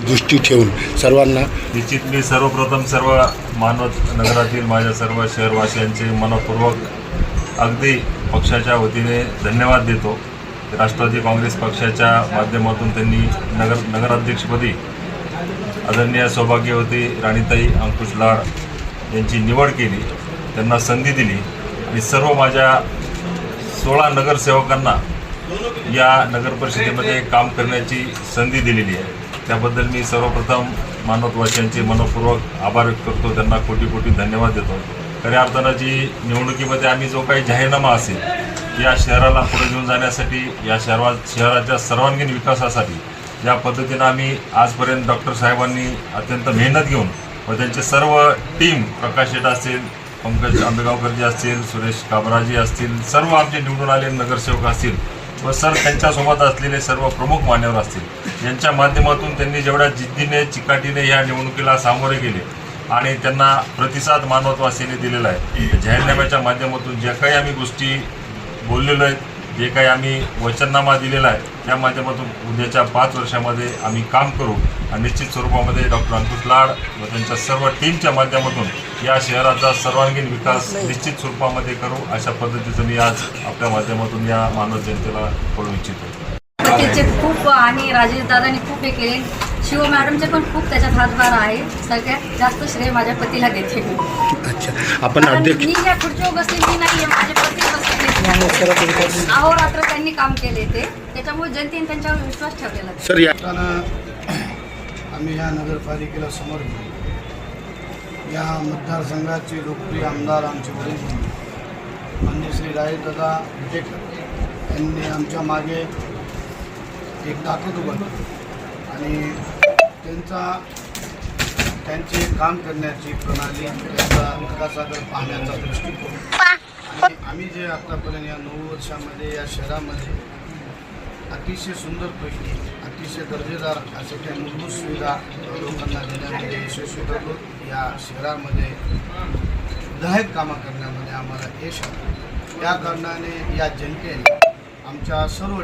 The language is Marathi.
दृष्टी ठेवून सर्वांना निश्चित मी सर्वप्रथम सर्व मानवत नगरातील माझ्या सर्व शहरवासियांचे मनपूर्वक अगदी पक्षाच्या वतीने धन्यवाद देतो. राष्ट्रवादी काँग्रेस पक्षाच्या माध्यमातून त्यांनी नगर नगराध्यक्षपदी आदरणीय सौभाग्यवती राणीताई अंकुश लाड यांची निवड केली. त्यांना संधी दिली. आणि सर्व माझ्या सोळा नगरसेवकांना या नगर परिषदेमध्ये काम करण्याची संधी दिलेली आहे. त्याबद्दल मी सर्वप्रथम मानवतवाशांचे मनपूर्वक आभार व्यक्त करतो. त्यांना कोटी कोटी धन्यवाद देतो. खऱ्या अर्थानं जी निवडणुकीमध्ये आम्ही जो काही जाहीरनामा असेल या शहराला पुढे घेऊन जाण्यासाठी या शहरा शहराच्या सर्वांगीण विकासासाठी ज्या पद्धतीनं आम्ही आजपर्यंत डॉक्टर साहेबांनी अत्यंत मेहनत घेऊन व त्यांचे सर्व टीम प्रकाश शेट असतील पंकज आंबेगावकरजी असतील सुरेश काबराजी असतील सर्व आमचे निवडून आलेले नगरसेवक असतील व सर त्यांच्यासोबत असलेले सर्व प्रमुख मान्यवर असतील यांच्या माध्यमातून त्यांनी जेवढ्या जिद्दीने चिकाटीने या निवडणुकीला सामोरे गेले आणि त्यांना प्रतिसाद मानवतवासीने दिलेला आहे. जाहीरनाम्याच्या माध्यमातून ज्या काही आम्ही गोष्टी बोललेलो आहेत जे काही आम्ही वचननामा दिलेला आहे त्या माध्यमातून उद्याच्या पाच वर्षामध्ये आम्ही काम करू आणि निश्चित स्वरूपामध्ये डॉक्टर अंकुश लाड व त्यांच्या सर्व टीमच्या माध्यमातून या शहराचा सर्वांगीण विकास निश्चित स्वरूपामध्ये करू अशा पद्धतीचं मी आज आपल्या माध्यमातून या मानव जनतेला कळू इच्छितो. पतीचे खूप आणि राजेश दादांनी खूप हे केले. शिव मॅडमचे पण खूप त्याच्यात हातभार आहे. सगळ्यात जास्त श्रेय माझ्या पतीला देते मी. अच्छा. आपण अध्यक्ष मी या खुर्चीवर बसले मी नाही माझे पती बसले अहोरात्र त्यांनी काम केले ते. त्याच्यामुळे जनतेने त्यांच्यावर विश्वास ठेवलेला. सर या आम्ही या नगरपालिकेला समोर या मतदारसंघाचे लोकप्रिय आमदार आमचे वडील मान्य श्री राजेदादा विटेकर यांनी आमच्या मागे एक ताकद उभारली आणि त्यांचा त्यांचे काम करण्याची प्रणाली त्यांचा विकासाकडे पाहण्याचा दृष्टिकोन. आणि आम्ही जे आतापर्यंत या नऊ वर्षामध्ये या शहरामध्ये अतिशय सुंदरपैकी अतिशय दर्जेदार असे काही मूलभूत सुविधा लोकांना देण्यामध्ये यशस्वी ठरलो. या शहरामध्ये विधायक कामं करण्यामध्ये आम्हाला यश आलं. त्या कारणाने या जनतेने आमच्या सर्व